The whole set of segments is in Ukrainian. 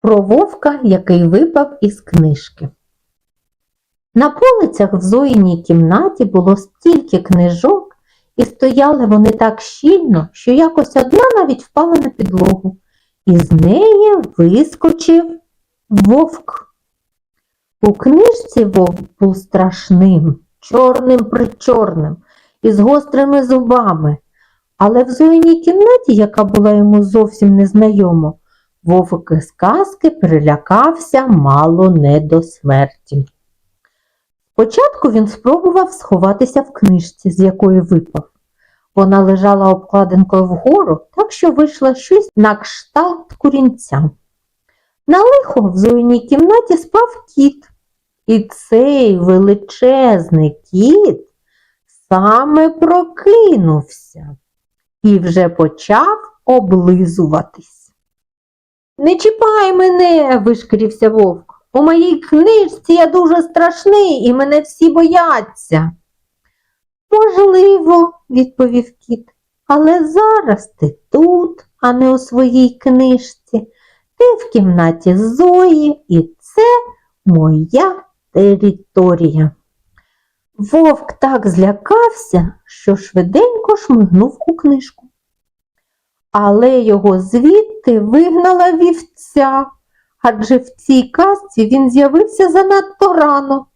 про вовка, який випав із книжки. На полицях в Зоїній кімнаті було стільки книжок, і стояли вони так щільно, що якось одна навіть впала на підлогу, і з неї вискочив вовк. У книжці вовк був страшним, чорним причорним, із гострими зубами. Але в Зоїній кімнаті, яка була йому зовсім незнайома, вовк із казки перелякався мало не до смерті. Спочатку він спробував сховатися в книжці, з якої випав. Вона лежала обкладинкою вгору, так що вийшло щось на кшталт курінця. На лихо в Зоїній кімнаті спав кіт, і цей величезний кіт саме прокинувся і вже почав облизуватись. Не чіпай мене, вишкірився вовк. У моїй книжці я дуже страшний і мене всі бояться. Можливо, відповів кіт, але зараз ти тут, а не у своїй книжці. Ти в кімнаті Зої, і це моя територія. Вовк так злякався, що швиденько шмигнув у книжку. Але його звідти вигнала вівця, адже в цій казці він з'явився занадто рано.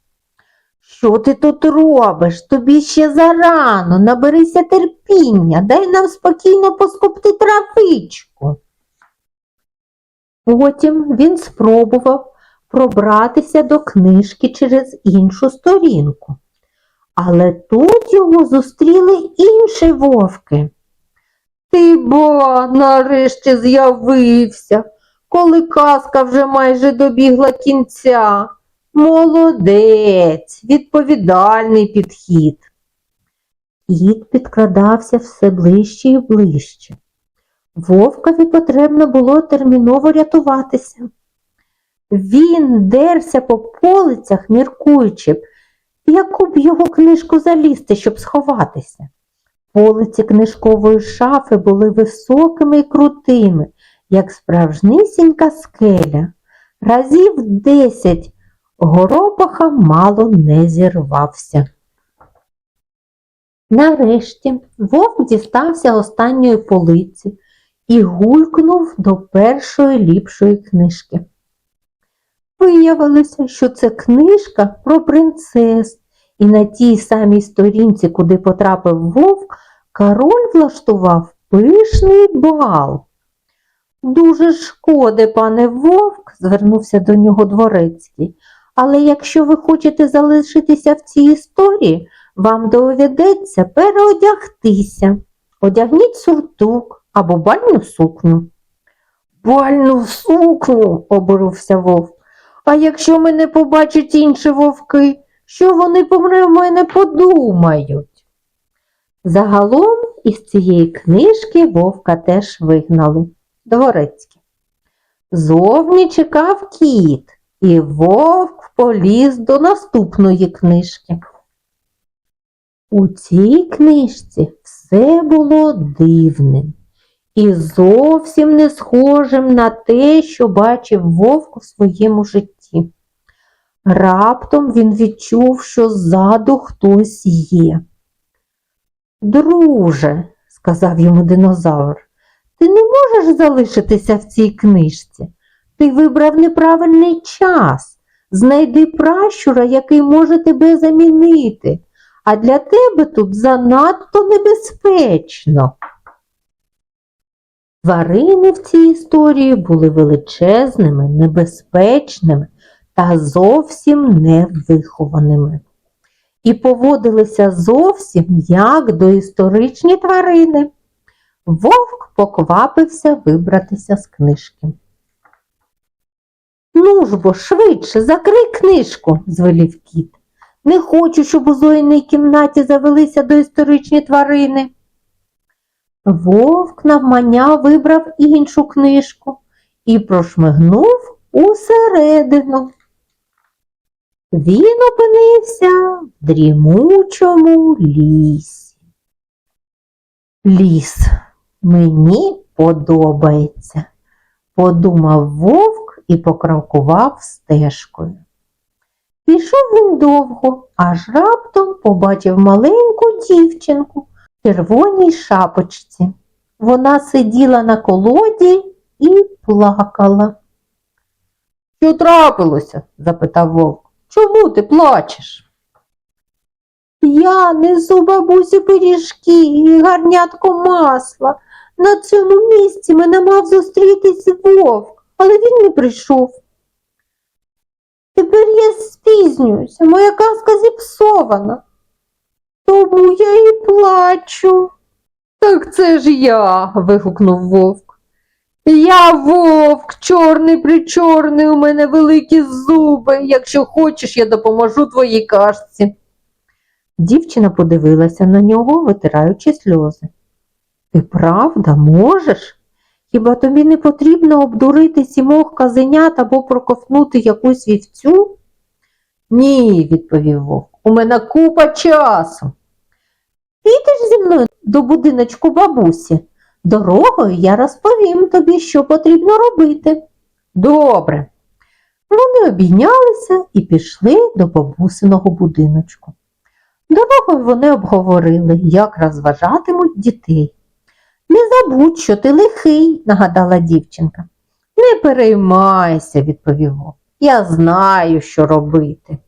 Що ти тут робиш? Тобі ще зарано, наберися терпіння, дай нам спокійно поскупти травичку. Потім він спробував пробратися до книжки через іншу сторінку. Але тут його зустріли інші вовки. Ти бо нарешті з'явився, коли казка вже майже добігла кінця. Молодець, відповідальний підхід. Кіт підкрадався все ближче і ближче. Вовкові потрібно було терміново рятуватися. Він дерся по полицях, міркуючи, в яку б його книжку залізти, щоб сховатися. Полиці книжкової шафи були високими і крутими, як справжнісінька скеля. Разів десять горопаха мало не зірвався. Нарешті вовк дістався останньої полиці і гулькнув до першої ліпшої книжки. Виявилося, що це книжка про принцес, і на тій самій сторінці, куди потрапив вовк, король влаштував пишний бал. Дуже шкоди, пане вовк, звернувся до нього дворецький. Але якщо ви хочете залишитися в цій історії, вам доведеться переодягтися. Одягніть суртук або бальну сукню. Бальну сукню, обурився вовк. А якщо мене побачать інші вовки, що вони про мене подумають? Загалом із цієї книжки вовка теж вигнали. Дворецький. Зовні чекав кіт, і вовк поліз до наступної книжки. У цій книжці все було дивним і зовсім не схожим на те, що бачив вовк у своєму житті. Раптом він відчув, що ззаду хтось є. Друже, сказав йому динозавр, ти не можеш залишитися в цій книжці. Ти вибрав неправильний час. Знайди пращура, який може тебе замінити, а для тебе тут занадто небезпечно. Тварини в цій історії були величезними, небезпечними та зовсім невихованими. І поводилися зовсім як доісторичні тварини. Вовк поквапився вибратися з книжки. Ну ж бо, швидше, закрий книжку, звелів кіт. Не хочу, щоб у зоїній кімнаті завелися доісторичні тварини. Вовк навмання вибрав іншу книжку і прошмигнув усередину. Він опинився в дрімучому лісі. Ліс мені подобається, подумав вовк і покрокував стежкою. Пішов він довго, аж раптом побачив маленьку дівчинку в червоній шапочці. Вона сиділа на колоді і плакала. Що трапилося? запитав вовк. Чому ти плачеш? Я несу бабусі пиріжки і гарнятко масла. На цьому місці мене мав зустрітись вовк, але він не прийшов. Тепер я спізнююся, моя казка зіпсована. Тому я і плачу. Так це ж я. вигукнув вовк. Я вовк, чорний причорний, у мене великі зуби. Якщо хочеш, я допоможу твоїй кашці. Дівчина подивилася на нього, витираючи сльози. Ти правда можеш? Хіба тобі не потрібно обдурити сімох казенят або проковтнути якусь вівцю? Ні, відповів вовк, у мене купа часу. Підеш зі мною до будиночку бабусі. Дорогою я розповім тобі, що потрібно робити. Добре. Вони обійнялися і пішли до бабусиного будиночку. Дорогою вони обговорили, як розважатимуть дітей. Не забудь, що ти лихий, нагадала дівчинка. Не переймайся, відповів. Я знаю, що робити.